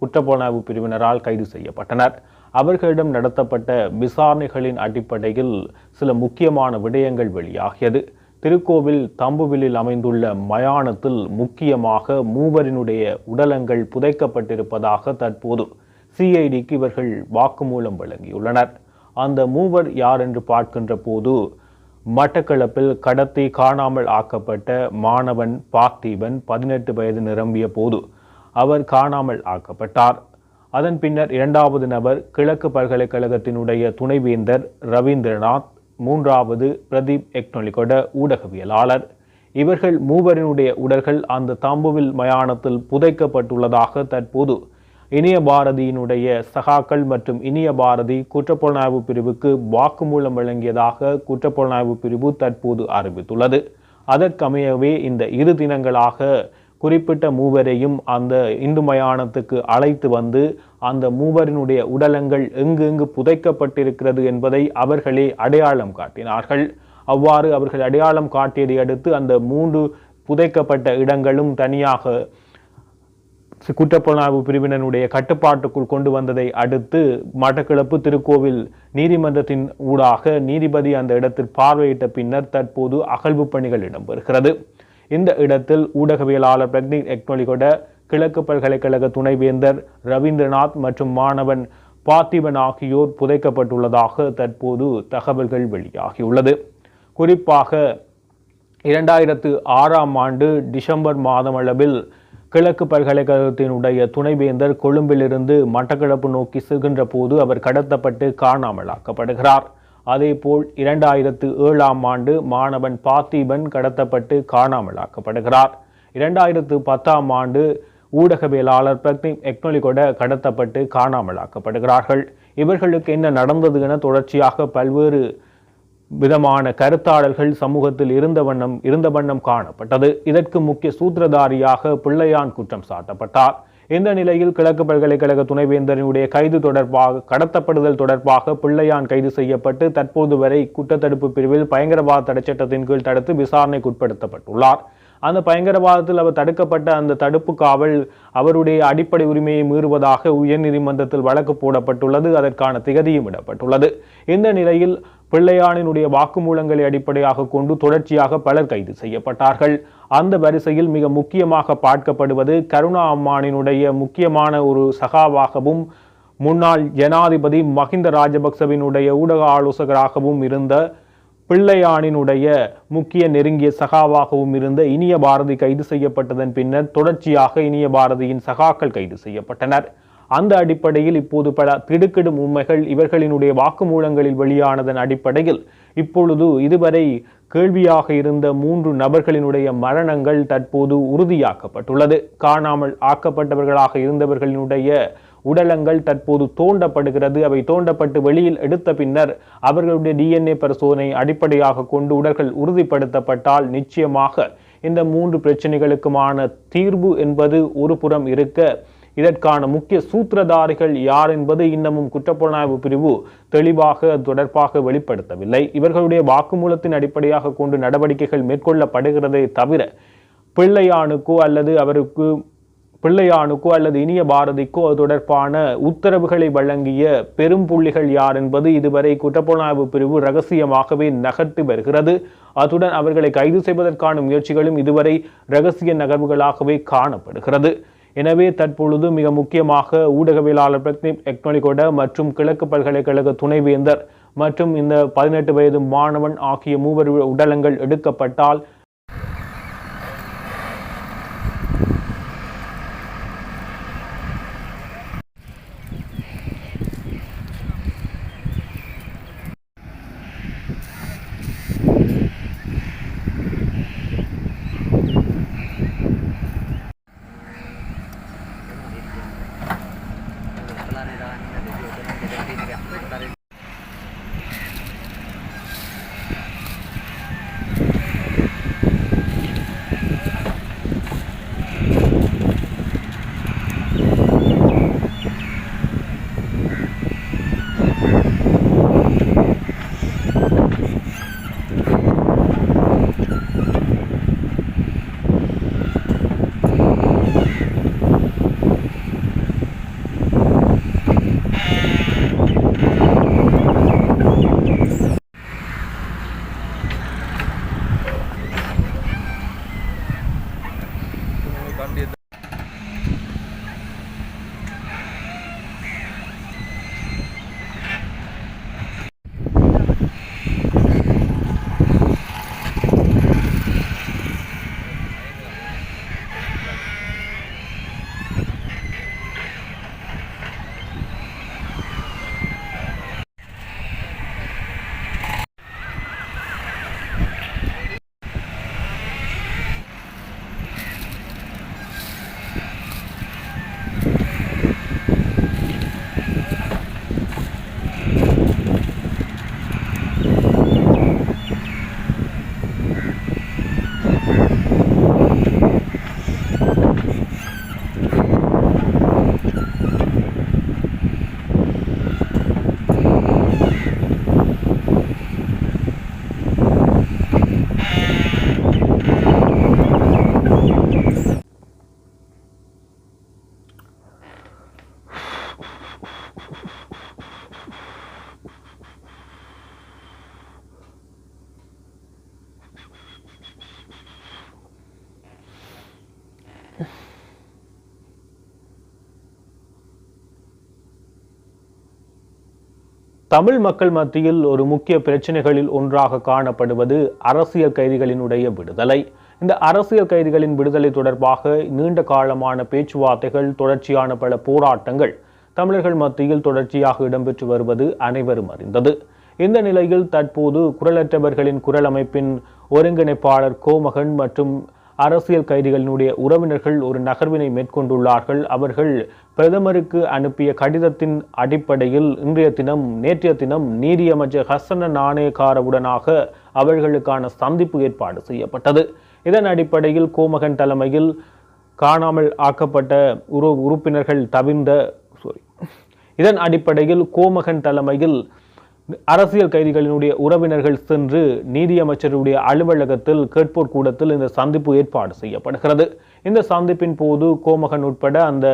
குற்றப்புலனாய்வு பிரிவினரால் கைது செய்யப்பட்டனர். அவர்களிடம் நடத்தப்பட்ட விசாரணைகளின் அடிப்படையில் சில முக்கியமான விடயங்கள் வெளியாகியது. திருக்கோவில் தம்புவிலில் அமைந்துள்ள மயானத்தில் முக்கியமாக மூவரினுடைய உடலங்கள் புதைக்கப்பட்டிருப்பதாக தற்போது சிஐடிக்கு இவர்கள் வாக்குமூலம் வழங்கியுள்ளனர். அந்த மூவர் யார் என்று பார்க்கின்ற போது மட்டக்களப்பில் கடத்தி காணாமல் ஆக்கப்பட்ட மாணவன் பார்த்தீபன் பதினெட்டு வயது நிரம்பிய போது அவர் காணாமல் ஆக்கப்பட்டார். அதன் பின்னர் இரண்டாவது நபர் கிழக்கு பல்கலைக்கழகத்தினுடைய துணைவேந்தர் ரவீந்திரநாத் மூன்றாவது பிரதீப் எக்னொலிகொட ஊடகவியலாளர். இவர்கள் மூவரினுடைய உடல்கள் அந்த தம்புவில் மயானத்தில் புதைக்கப்பட்டுள்ளதாக தற்போது இனிய பாரதியினுடைய சகாக்கள் மற்றும் இனிய பாரதி குற்றப்புலனாய்வு பிரிவுக்கு வாக்குமூலம் வழங்கியதாக குற்றப்புலனாய்வு பிரிவு தற்போது அறிவித்துள்ளது. அதற்கமையவே இந்த இரு தினங்களாக குறிப்பிட்ட மூவரையும் அந்த இந்து மயானத்துக்கு அழைத்து வந்து அந்த மூவரினுடைய உடலங்கள் எங்கு எங்கு புதைக்கப்பட்டிருக்கிறது என்பதை அவர்களே அடையாளம் காட்டினார்கள். அவ்வாறு அவர்கள் அடையாளம் காட்டியதை அடுத்து அந்த மூன்று புதைக்கப்பட்ட இடங்களும் தனியாக குற்றப்புலனாய்வு பிரிவினருடைய கட்டுப்பாட்டுக்குள் கொண்டு வந்ததை அடுத்து மட்டக்கிழப்பு திருக்கோவில் நீதிமன்றத்தின் ஊடாக நீதிபதி அந்த இடத்தில் பார்வையிட்ட பின்னர் தற்போது அகழ்வு பணிகள் இடம்பெறுகிறது. இந்த இடத்தில் ஊடகவியலாளர் பிரக்னிக் எக்னொலிகொட கிழக்கு பல்கலைக்கழக துணைவேந்தர் ரவீந்திரநாத் மற்றும் மாணவன் பார்த்திபன் ஆகியோர் புதைக்கப்பட்டுள்ளதாக தற்போது தகவல்கள் வெளியாகியுள்ளது. குறிப்பாக இரண்டாயிரத்து ஆறாம் ஆண்டு டிசம்பர் மாதம் அளவில் கிழக்கு பல்கலைக்கழகத்தினுடைய துணைவேந்தர் கொழும்பிலிருந்து மட்டக்களப்பு நோக்கி செல்கின்ற போது அவர் கடத்தப்பட்டு காணாமலாக்கப்படுகிறார். அதேபோல் இரண்டாயிரத்து ஏழாம் ஆண்டு மாணவன் பார்த்தீபன் கடத்தப்பட்டு காணாமலாக்கப்படுகிறார். இரண்டாயிரத்து பத்தாம் ஆண்டு ஊடகவியலாளர் பிரக்னிக் எக்னொலிகொட கடத்தப்பட்டு காணாமலாக்கப்படுகிறார்கள். இவர்களுக்கு என்ன நடந்தது என தொடர்ச்சியாக பல்வேறு விதமான கருத்தாடல்கள் சமூகத்தில் இருந்த வண்ணம் இருந்த வண்ணம் காணப்பட்டது. இதற்கு முக்கிய சூத்திரதாரியாக பிள்ளையான் குற்றம் சாட்டப்பட்டார். இந்த நிலையில் கிழக்கு பல்கலைக்கழக துணைவேந்தரினுடைய கைது தொடர்பாக கடத்தப்படுதல் தொடர்பாக பிள்ளையான் கைது செய்யப்பட்டு தற்போது வரை குற்றத்தடுப்பு பிரிவில் பயங்கரவாத தடைச்சட்டத்தின் கீழ் தடுத்து விசாரணைக்கு உட்படுத்தப்பட்டுள்ளார். அந்த பயங்கரவாதத்தில் அவர் தடுக்கப்பட்ட அந்த தடுப்பு காவல் அவருடைய அடிப்படை உரிமையை மீறுவதாக உயர்நீதிமன்றத்தில் வழக்கு போடப்பட்டுள்ளது. அதற்கான திகதியும் இடப்பட்டுள்ளது இந்த நிலையில் பிள்ளையானினுடைய வாக்குமூலங்களை அடிப்படையாக கொண்டு தொடர்ச்சியாக பலர் கைது செய்யப்பட்டார்கள். அந்த வரிசையில் மிக முக்கியமாக பார்க்கப்படுவது கருணா அம்மானினுடைய முக்கியமான ஒரு சகாவாகவும் முன்னாள் ஜனாதிபதி மஹிந்த ராஜபக்சவினுடைய ஊடக ஆலோசகராகவும் இருந்த பிள்ளையானினுடைய முக்கிய நெருங்கிய சகாவாகவும் இருந்த இனிய பாரதி கைது செய்யப்பட்டதன் பின்னர் தொடர்ச்சியாக இனிய பாரதியின் சகாக்கள் கைது செய்யப்பட்டனர். அந்த அடிப்படையில் இப்போது பல திடுக்கிடும் உண்மைகள் இவர்களினுடைய வாக்குமூலங்களில் வெளியானதன் அடிப்படையில் இப்பொழுது இதுவரை கேள்வியாக இருந்த மூன்று நபர்களினுடைய மரணங்கள் தற்போது உறுதியாக்கப்பட்டுள்ளது. காணாமல் ஆக்கப்பட்டவர்களாக இருந்தவர்களினுடைய உடலங்கள் தற்போது தோண்டப்படுகிறது. அவை தோண்டப்பட்டு வெளியில் எடுத்த பின்னர் அவர்களுடைய டிஎன்ஏ பரிசோதனை அடிப்படையாக கொண்டு உடல்கள் உறுதிப்படுத்தப்பட்டால் நிச்சயமாக இந்த மூன்று பிரச்சனைகளுக்குமான தீர்வு என்பது ஒரு புறம் இருக்க இதற்கான முக்கிய சூத்திரதாரிகள் யார் என்பது இன்னமும் குற்றப்புலனாய்வு பிரிவு தெளிவாக அது தொடர்பாக வெளிப்படுத்தவில்லை. இவர்களுடைய வாக்குமூலத்தின் அடிப்படையாக கொண்டு நடவடிக்கைகள் மேற்கொள்ளப்படுகிறதே தவிர பிள்ளையானுக்கோ அல்லது அவருக்கு பிள்ளையானுக்கோ அல்லது இனிய பாரதிக்கோ அது தொடர்பான உத்தரவுகளை வழங்கிய பெரும் புள்ளிகள் யார் என்பது இதுவரை குற்றப்புலனாய்வு பிரிவு ரகசியமாகவே நகர்த்தி வருகிறது. அத்துடன் அவர்களை கைது செய்வதற்கான முயற்சிகளும் இதுவரை ரகசிய நகர்வுகளாகவே காணப்படுகிறது. எனவே தற்பொழுது மிக முக்கியமாக ஊடகவியலாளர் பிரதீப் எக்னொலிகொட மற்றும் கிழக்கு பல்கலைக்கழக துணைவேந்தர் மற்றும் இந்த பதினெட்டு வயது மாணவன் ஆகிய மூவர் உடலங்கள் எடுக்கப்பட்டால் வண்டி தமிழ் மக்கள் மத்தியில் ஒரு முக்கிய பிரச்சனைகளில் ஒன்றாக காணப்படுவது அரசியல் கைதிகளினுடைய விடுதலை. இந்த அரசியல் கைதிகளின் விடுதலை தொடர்பாக நீண்ட காலமான பேச்சுவார்த்தைகள் தொடர்ச்சியான பல போராட்டங்கள் தமிழர்கள் மத்தியில் தொடர்ச்சியாக இடம்பெற்று வருவது அனைவரும் அறிந்தது. இந்த நிலையில் தற்போது குரலற்றவர்களின் குரல் அமைப்பின் ஒருங்கிணைப்பாளர் கோமகன் மற்றும் அரசியல் கைதிகளினுடைய உறவினர்கள் ஒரு நகர்வினை மேற்கொண்டுள்ளார்கள். அவர்கள் பிரதமருக்கு அனுப்பிய கடிதத்தின் அடிப்படையில் இன்றைய தினம் நேற்றைய தினம் நீதியமைச்சர் ஹசன நாணயக்காரவுடனாக அவர்களுக்கான சந்திப்பு ஏற்பாடு செய்யப்பட்டது. இதன் அடிப்படையில் கோமகன் தலைமையில் காணாமல் ஆக்கப்பட்ட உறு உறுப்பினர்கள் தவிர்ந்த சாரி இதன் அடிப்படையில் கோமகன் தலைமையில் அரசியல் கைதிகளினுடைய உறவினர்கள் சென்று நீதியமைச்சருடைய அலுவலகத்தில் கேட்போர் கூடத்தில் இந்த சந்திப்பு ஏற்பாடு செய்யப்படுகிறது. இந்த சந்திப்பின் போது கோமகன் உட்பட அந்த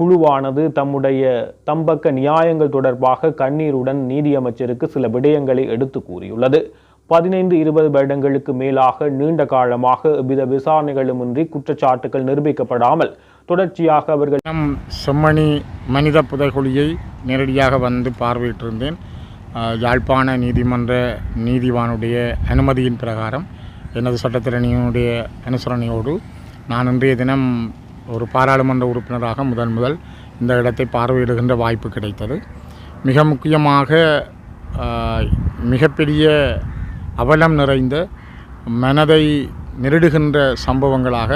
குழுவானது தம்முடைய தம்பக்க நியாயங்கள் தொடர்பாக கண்ணீருடன் நீதியமைச்சருக்கு சில விடயங்களை எடுத்து கூறியுள்ளது. பதினைந்து இருபது வருடங்களுக்கு மேலாக நீண்ட காலமாக எவ்வித விசாரணைகளுமின்றி குற்றச்சாட்டுகள் நிரூபிக்கப்படாமல் தொடர்ச்சியாக அவர்கள் நம் செம்மணி மனித புதைகுழியை நேரடியாக வந்து பார்வையிட்டிருந்தேன். யாழ்ப்பாண நீதிமன்ற நீதிவானுடைய அனுமதியின் பிரகாரம் எனது சட்டத்திறனியினுடைய அனுசரணையோடு நான் இன்றைய தினம் ஒரு பாராளுமன்ற உறுப்பினராக முதன் முதல் இந்த இடத்தை பார்வையிடுகின்ற வாய்ப்பு கிடைத்தது. மிக முக்கியமாக மிகப்பெரிய அவலம் நிறைந்த மனதை நெருடுகின்ற சம்பவங்களாக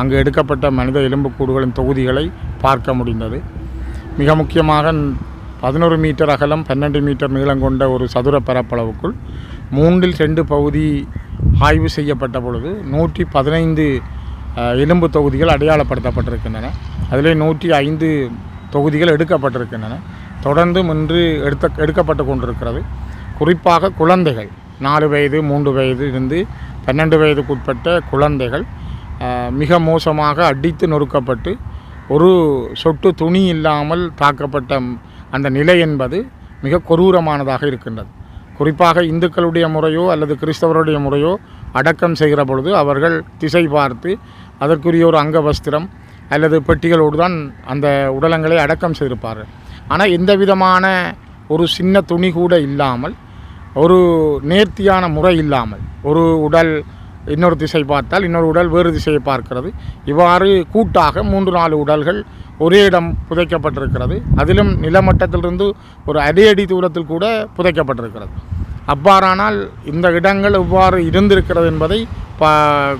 அங்கு எடுக்கப்பட்ட மனித எலும்புக்கூடுகளின் தொகுதிகளை பார்க்க முடிந்தது. மிக முக்கியமாக பதினொரு மீட்டர் அகலம் பன்னெண்டு மீட்டர் நீளம் கொண்ட ஒரு சதுர பரப்பளவுக்குள் மூன்றில் ரெண்டு பகுதி ஆய்வு செய்யப்பட்ட பொழுது நூற்றி பதினைந்து எலும்பு தொகுதிகள் அடையாளப்படுத்தப்பட்டிருக்கின்றன. அதிலே நூற்றி ஐந்து தொகுதிகள் எடுக்கப்பட்டிருக்கின்றன. தொடர்ந்து இன்று எடுத்த எடுக்கப்பட்டு கொண்டிருக்கிறது. குறிப்பாக குழந்தைகள் நாலு வயது மூன்று வயது இருந்து பன்னெண்டு வயதுக்குட்பட்ட குழந்தைகள் மிக மோசமாக அடித்து நொறுக்கப்பட்டு ஒரு சொட்டு துணி இல்லாமல் தாக்கப்பட்ட அந்த நிலை என்பது மிக கொரூரமானதாக இருக்கின்றது. குறிப்பாக இந்துக்களுடைய முறையோ அல்லது கிறிஸ்தவருடைய முறையோ அடக்கம் செய்கிற பொழுது அவர்கள் திசை பார்த்து அதற்குரிய ஒரு அங்க வஸ்திரம் அல்லது பெட்டிகளோடு தான் அந்த உடலங்களை அடக்கம் செய்திருப்பார்கள். ஆனால் எந்த விதமான ஒரு சின்ன துணி கூட இல்லாமல் ஒரு நேர்த்தியான முறை இல்லாமல் ஒரு உடல் இன்னொரு திசை பார்த்தால் இன்னொரு உடல் வேறு திசையை பார்க்கிறது. இவ்வாறு கூட்டாக மூன்று நாலு உடல்கள் ஒரே இடம் புதைக்கப்பட்டிருக்கிறது. அதிலும் நிலமட்டத்திலிருந்து ஒரு அடி அடி தூரத்தில் கூட புதைக்கப்பட்டிருக்கிறது. அவ்வாறானால் இந்த இடங்கள் எவ்வாறு இருந்திருக்கிறது என்பதை ப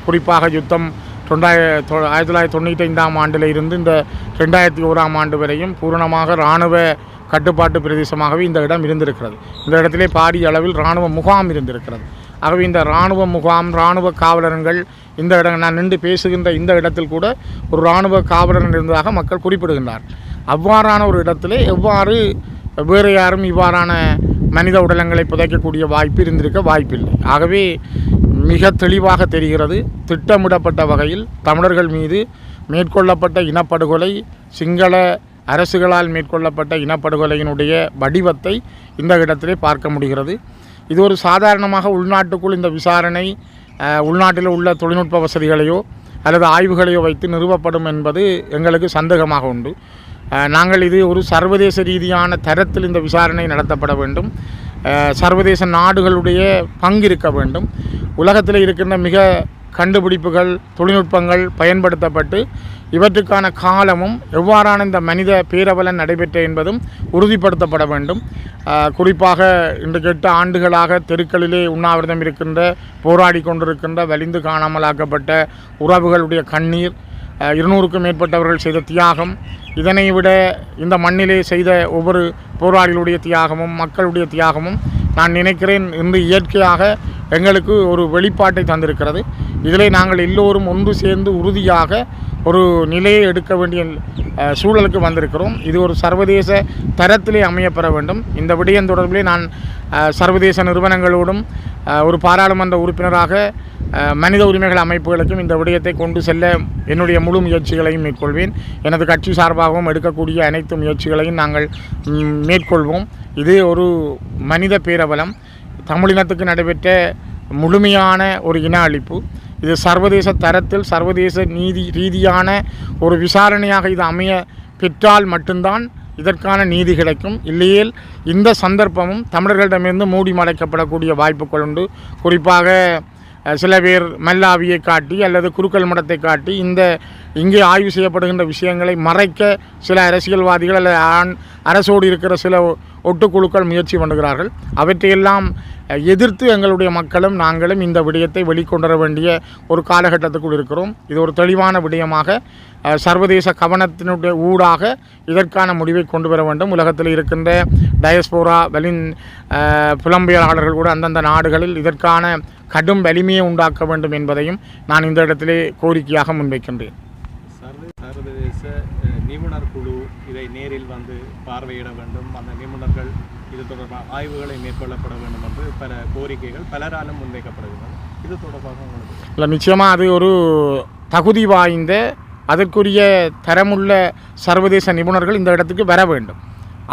குறிப்பாக யுத்தம் தொண்டாய ஆயிரத்தி தொள்ளாயிரத்தி தொண்ணூற்றி ஐந்தாம் ஆண்டில் இருந்து இந்த ரெண்டாயிரத்தி ஓராம் ஆண்டு வரையும் பூரணமாக இராணுவ கட்டுப்பாட்டு பிரதேசமாகவே இந்த இடம் இருந்திருக்கிறது. இந்த இடத்திலே பாரிய அளவில் இராணுவ முகாம் இருந்திருக்கிறது. ஆகவே இந்த இராணுவ முகாம் இராணுவ காவலர்கள் இந்த இடம் நான் நின்று பேசுகின்ற இந்த இடத்தில் கூட ஒரு இராணுவ காவலர் இருந்ததாக மக்கள் குறிப்பிடுகின்றார். அவ்வாறான ஒரு இடத்திலே எவ்வாறு வேறு யாரும் இவ்வாறான மனித உடலங்களை புதைக்கக்கூடிய வாய்ப்பு இருந்திருக்க வாய்ப்பில்லை. ஆகவே மிக தெளிவாக தெரிகிறது திட்டமிடப்பட்ட வகையில் தமிழர்கள் மீது மேற்கொள்ளப்பட்ட இனப்படுகொலை சிங்கள அரசுகளால் மேற்கொள்ளப்பட்ட இனப்படுகொலையினுடைய வடிவத்தை இந்த இடத்திலே பார்க்க முடிகிறது. இது ஒரு சாதாரணமாக உள்நாட்டுக்குள் இந்த விசாரணை உள்நாட்டில் உள்ள தொழில்நுட்ப வசதிகளையோ அல்லது ஆய்வுகளையோ வைத்து நிறுவப்படும் என்பது எங்களுக்கு சந்தேகமாக உண்டு. நாங்கள் இது ஒரு சர்வதேச ரீதியான தரத்தில் இந்த விசாரணை நடத்தப்பட வேண்டும். சர்வதேச நாடுகளுடைய பங்கு இருக்க வேண்டும். உலகத்தில் இருக்கின்ற மிக கண்டுபிடிப்புகள் தொழில்நுட்பங்கள் பயன்படுத்தப்பட்டு இவற்றுக்கான காலமும் எவ்வாறான இந்த மனித பேரவலன் நடைபெற்ற என்பதும் உறுதிப்படுத்தப்பட வேண்டும். குறிப்பாக இன்றைக்கு எட்டு ஆண்டுகளாக தெருக்களிலே உண்ணாவிரதம் இருக்கின்ற போராடி கொண்டிருக்கின்ற வலிந்து காணாமலாக்கப்பட்ட உறவுகளுடைய கண்ணீர் இருநூறுக்கும் மேற்பட்டவர்கள் செய்த தியாகம் இதனை விட இந்த மண்ணிலே செய்த ஒவ்வொரு போராளிகளுடைய தியாகமும் மக்களுடைய தியாகமும் நான் நினைக்கிறேன் இன்று இயற்கையாக எங்களுக்கு ஒரு வெளிப்பாட்டை தந்திருக்கிறது. இதிலே நாங்கள் எல்லோரும் ஒன்று சேர்ந்து உறுதியாக ஒரு நிலையை எடுக்க வேண்டிய சூழலுக்கு வந்திருக்கிறோம். இது ஒரு சர்வதேச தரத்திலே அமையப்பெற வேண்டும். இந்த விடயம் தொடர்பிலே நான் சர்வதேச நிறுவனங்களோடும் ஒரு பாராளுமன்ற உறுப்பினராக மனித உரிமைகள் அமைப்புகளுக்கும் இந்த விடயத்தை கொண்டு செல்ல என்னுடைய முழு முயற்சிகளையும் மேற்கொள்வேன். எனது கட்சி சார்பாகவும் எடுக்கக்கூடிய அனைத்து முயற்சிகளையும் நாங்கள் மேற்கொள்வோம். இது ஒரு மனித பேரவலம். தமிழினத்துக்கு நடைபெற்ற முழுமையான ஒரு இன அழிப்பு. இது சர்வதேச தரத்தில் சர்வதேச நீதி ரீதியான ஒரு விசாரணையாக இது அமைய பெற்றால் மட்டும்தான் இதற்கான நீதி கிடைக்கும். இல்லையேல் இந்த சந்தர்ப்பமும் தமிழர்களிடமிருந்து மூடி மறைக்கப்படக்கூடிய வாய்ப்புகள் உண்டு. குறிப்பாக சில பேர் மல்லாவியை காட்டி அல்லது குருக்கள் மடத்தை காட்டி இந்த இங்கே ஆய்வு செய்யப்படுகின்ற விஷயங்களை மறைக்க சில அரசியல்வாதிகள் அல்லது ஆண் அரசோடு இருக்கிற சில ஒட்டுக்குழுக்கள் முயற்சி பண்ணுகிறார்கள். அவற்றையெல்லாம் எதிர்த்து எங்களுடைய மக்களும் நாங்களும் இந்த விடயத்தை வெளிக்கொண்டு வேண்டிய ஒரு காலகட்டத்துக்குள் இருக்கிறோம். இது ஒரு தெளிவான விடயமாக சர்வதேச கவனத்தினுடைய ஊடாக இதற்கான முடிவை கொண்டு வர வேண்டும். உலகத்தில் இருக்கின்ற டயஸ்போரா வெளின் புலம்பெயலாளர்கள் கூட அந்தந்த நாடுகளில் இதற்கான கடும் வலிமையை உண்டாக்க வேண்டும் என்பதையும் நான் இந்த இடத்திலே கோரிக்கையாக முன்வைக்கின்றேன். சர்வதேச நிபுணர் குழு இதை நேரில் வந்து பார்வையிட வேண்டும். அந்த நிபுணர்கள் இது தொடர்பான ஆய்வுகளை மேற்கொள்ளப்பட வேண்டும் என்று பல கோரிக்கைகள் பலராலும் முன்வைக்கப்படுகின்றன. இது தொடர்பாக உங்களுக்கு இல்லை நிச்சயமாக அது ஒரு தகுதி வாய்ந்த அதற்குரிய தரமுள்ள சர்வதேச நிபுணர்கள் இந்த இடத்துக்கு வர வேண்டும்.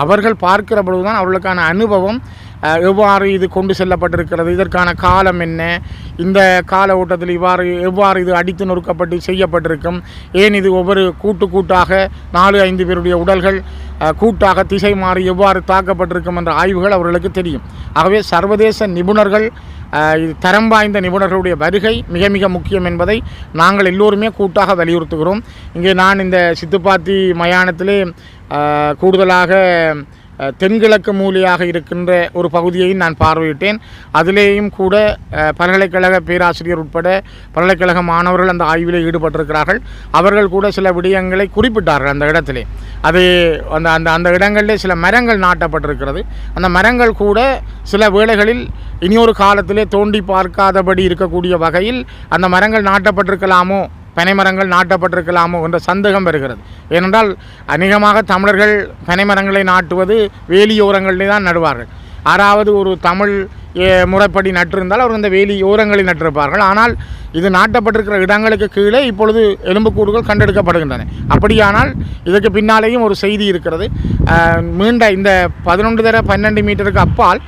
அவர்கள் பார்க்கிற பொழுதுதான் அவர்களுக்கான அனுபவம் எவ்வாறு இது கொண்டு செல்லப்பட்டிருக்கிறது? இதற்கான காலம் என்ன? இந்த கால ஓட்டத்தில் இவ்வாறு எவ்வாறு இது அடித்து நொறுக்கப்பட்டு செய்யப்பட்டிருக்கும்? ஏன் இது ஒவ்வொரு கூட்டு கூட்டாக நாலு ஐந்து பேருடைய உடல்கள் கூட்டாக திசை மாறி எவ்வாறு தாக்கப்பட்டிருக்கும் என்ற ஆய்வுகள் அவர்களுக்கு தெரியும். ஆகவே சர்வதேச நிபுணர்கள் இது தரம் வாய்ந்த நிபுணர்களுடைய வருகை மிக மிக முக்கியம் என்பதை நாங்கள் எல்லோருமே கூட்டாக வலியுறுத்துகிறோம். இங்கே நான் இந்த சித்துப்பாத்தி மயானத்திலே கூடுதலாக தென்கிழக்கு மூலையாக இருக்கின்ற ஒரு பகுதியையும் நான் பார்வையிட்டேன். அதிலேயும் கூட பல்கலைக்கழக பேராசிரியர் உட்பட பல்கலைக்கழக மாணவர்கள் அந்த ஆய்வில் ஈடுபட்டிருக்கிறார்கள். அவர்கள் கூட சில விடயங்களை குறிப்பிட்டார்கள் அந்த இடத்திலே. அது அந்த அந்த அந்த இடங்களிலே சில மரங்கள் நாட்டப்பட்டிருக்கிறது. அந்த மரங்கள் கூட சில வேளைகளில் இனியொரு காலத்திலே தோண்டி பார்க்காதபடி இருக்கக்கூடிய வகையில் அந்த மரங்கள் நாட்டப்பட்டிருக்கலாமோ பனைமரங்கள் நாட்டப்பட்டிருக்கலாமோ என்ற சந்தேகம் வருகிறது. ஏனென்றால் அநேகமாக தமிழர்கள் பனைமரங்களை நாட்டுவது வேலியோரங்களிலே தான் நடுவார்கள். ஆறாவது ஒரு தமிழ் முறைப்படி நட்டிருந்தால் அவர் இந்த வேலி ஓரங்களில் நட்டிருப்பார்கள். ஆனால் இது நாட்டப்பட்டிருக்கிற இடங்களுக்கு கீழே இப்பொழுது எலும்புக்கூடுகள் கண்டெடுக்கப்படுகின்றன. அப்படியானால் இதுக்கு பின்னாலேயும் ஒரு செய்தி இருக்கிறது. மீண்ட இந்த பதினொன்று தர பன்னெண்டு மீட்டருக்கு அப்பால்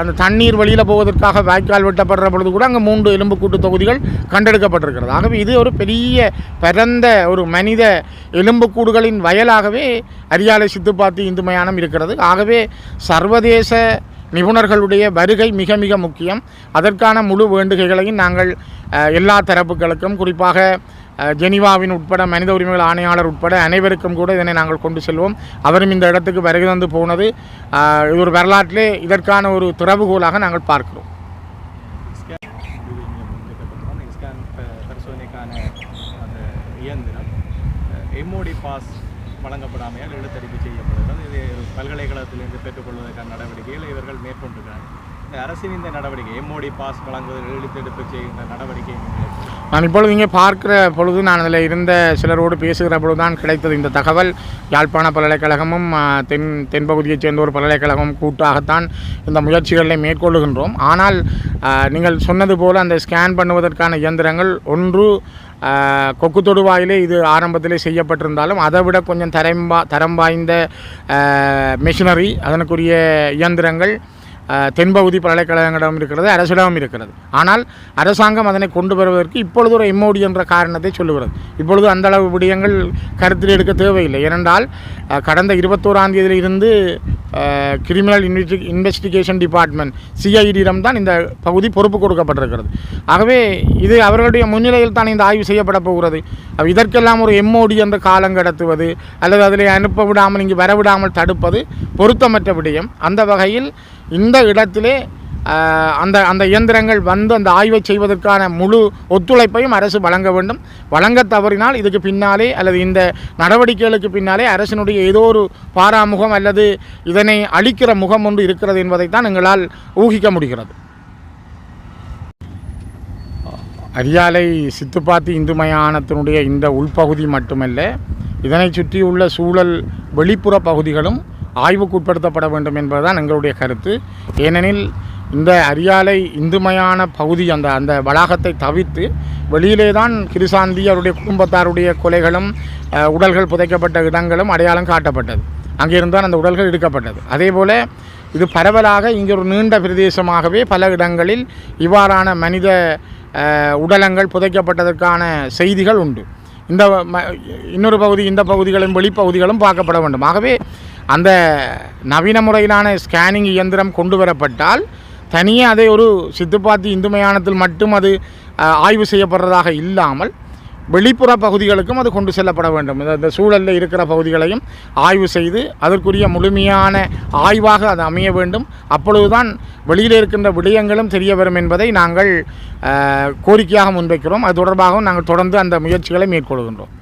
அந்த தண்ணீர் வழியில் போவதற்காக வாய்க்கால் வெட்டப்படுற பொழுது கூட அங்கே மூன்று எலும்புக்கூட்டு தொகுதிகள் கண்டெடுக்கப்பட்டிருக்கிறது. ஆகவே இது ஒரு பெரிய பரந்த ஒரு மனித எலும்புக்கூடுகளின் வயலாகவே அரியாலை சித்துப்பாத்தி இந்து மயானம் இருக்கிறது. ஆகவே சர்வதேச நிபுணர்களுடைய வருகை மிக மிக முக்கியம். அதற்கான முழு வேண்டுகைகளையும் நாங்கள் எல்லா தரப்புகளுக்கும் குறிப்பாக ஜெனிவாவின் உட்பட மனித உரிமைகள் ஆணையாளர் உட்பட அனைவருக்கும் கூட இதனை நாங்கள் கொண்டு செல்வோம். அவரும் இந்த இடத்துக்கு வருகை தந்து போனது இது ஒரு வரலாற்றிலே இதற்கான ஒரு துறவுகோலாக நாங்கள் பார்க்கிறோம். ஸ்கேன் ஸ்கேன் பரிசோதனைக்கான அந்த இயந்திரம் எம்ஓடி பாஸ் வழங்கப்படாமையால் எழுத்தறிவு செய்யப்படுகிறது. இது பல்கலைக்கழகத்திலிருந்து பெற்றுக்கொள்வதற்கான நடவடிக்கைகளை இவர்கள் மேற்கொண்டிருக்கிறார்கள். இந்த அரசின் இந்த நடவடிக்கை எம்ஓடி பாஸ் வழங்குவதில் எழுத்தெடுப்பு செய்கின்ற நடவடிக்கை நான் இப்பொழுது இங்கே பார்க்கிற பொழுது நான் அதில் இருந்த சிலரோடு பேசுகிற பொழுது தான் கிடைத்தது இந்த தகவல். யாழ்ப்பாண பல்கலைக்கழகமும் தென் தென்பகுதியைச் சேர்ந்த ஒரு பல்கலைக்கழகமும் கூட்டாகத்தான் இந்த முயற்சிகளை மேற்கொள்ளுகின்றோம். ஆனால் நீங்கள் சொன்னது போல் அந்த ஸ்கேன் பண்ணுவதற்கான இயந்திரங்கள் ஒன்று கொக்கு தொடுவாயிலே இது ஆரம்பத்திலே செய்யப்பட்டிருந்தாலும் அதை விட கொஞ்சம் தரம்பா தரம் வாய்ந்த மிஷினரி அதனுக்குரிய இயந்திரங்கள் தென்பகுதி பல்கலைக்கழகங்களிடம் இருக்கிறது அரசிடமும் இருக்கிறது. ஆனால் அரசாங்கம் அதனை கொண்டு வருவதற்கு இப்பொழுது ஒரு எம்ஓடி என்ற காரணத்தை சொல்லுகிறது. இப்பொழுது அந்த அளவு விடயங்கள் கருத்தில் எடுக்க தேவையில்லை. ஏனென்றால் கடந்த இருபத்தோராம் தேதியிலிருந்து கிரிமினல் இன்வெஸ்டி இன்வெஸ்டிகேஷன் டிபார்ட்மெண்ட் சிஐடியிடம் தான் இந்த பகுதி பொறுப்பு கொடுக்கப்பட்டிருக்கிறது. ஆகவே இது அவர்களுடைய முன்னிலையில் தான் இந்த ஆய்வு செய்யப்பட போகிறது. இதற்கெல்லாம் ஒரு எம்ஓடி என்ற காலம் கடத்துவது அல்லது அதில் அனுப்ப விடாமல் இங்கு வரவிடாமல் தடுப்பது பொருத்தமற்ற விடயம். அந்த வகையில் இந்த இடத்திலே அந்த அந்த இயந்திரங்கள் வந்து அந்த ஆய்வை செய்வதற்கான முழு ஒத்துழைப்பையும் அரசு வழங்க வேண்டும். வழங்க தவறினால் இதுக்கு பின்னாலே அல்லது இந்த நடவடிக்கைகளுக்கு பின்னாலே அரசினுடைய ஏதோ ஒரு பாராமுகம் அல்லது இதனை அளிக்கிற முகம் ஒன்று இருக்கிறது என்பதைத்தான் எங்களால் ஊகிக்க முடிகிறது. அரியாலை சித்துப்பாத்தி இந்து மயானத்தினுடைய இந்த உள்பகுதி மட்டுமல்ல இதனை சுற்றியுள்ள சூழல் வெளிப்புற பகுதிகளும் ஆய்வுக்குட்படுத்தப்பட வேண்டும் என்பதுதான் எங்களுடைய கருத்து. ஏனெனில் இந்த அரியாலை இந்துமையான பகுதி அந்த அந்த வளாகத்தை தவிர்த்து வெளியிலே தான் கிருசாந்தி அவருடைய குடும்பத்தாருடைய கொலைகளும் உடல்கள் புதைக்கப்பட்ட இடங்களும் அடையாளம் காட்டப்பட்டது. அங்கிருந்தான் அந்த உடல்கள் எடுக்கப்பட்டது. அதே போல் இது பரவலாக இங்கே ஒரு நீண்ட பிரதேசமாகவே பல இடங்களில் இவ்வாறான மனித உடலங்கள் புதைக்கப்பட்டதற்கான செய்திகள் உண்டு. இந்த ம- இன்னொரு பகுதி இந்த பகுதிகளும் வெளிப்பகுதிகளும் பார்க்கப்பட வேண்டும். ஆகவே அந்த நவீன முறையிலான ஸ்கேனிங் இயந்திரம் கொண்டு வரப்பட்டால் தனியே அதை ஒரு சித்துப்பாத்தி இந்து மயானத்தில் மட்டும் அது ஆய்வு செய்யப்படுறதாக இல்லாமல் வெளிப்புற பகுதிகளுக்கும் அது கொண்டு செல்லப்பட வேண்டும். இந்த- சூழலில் இருக்கிற பகுதிகளையும் ஆய்வு செய்து அதற்குரிய முழுமையான ஆய்வாக அது அமைய வேண்டும். அப்பொழுதுதான் வெளியில் இருக்கின்ற விடயங்களும் தெரிய வரும் என்பதை நாங்கள் கோரிக்கையாக முன்வைக்கிறோம். அது தொடர்பாகவும் நாங்கள் தொடர்ந்து அந்த முயற்சிகளை மேற்கொள்கின்றோம்.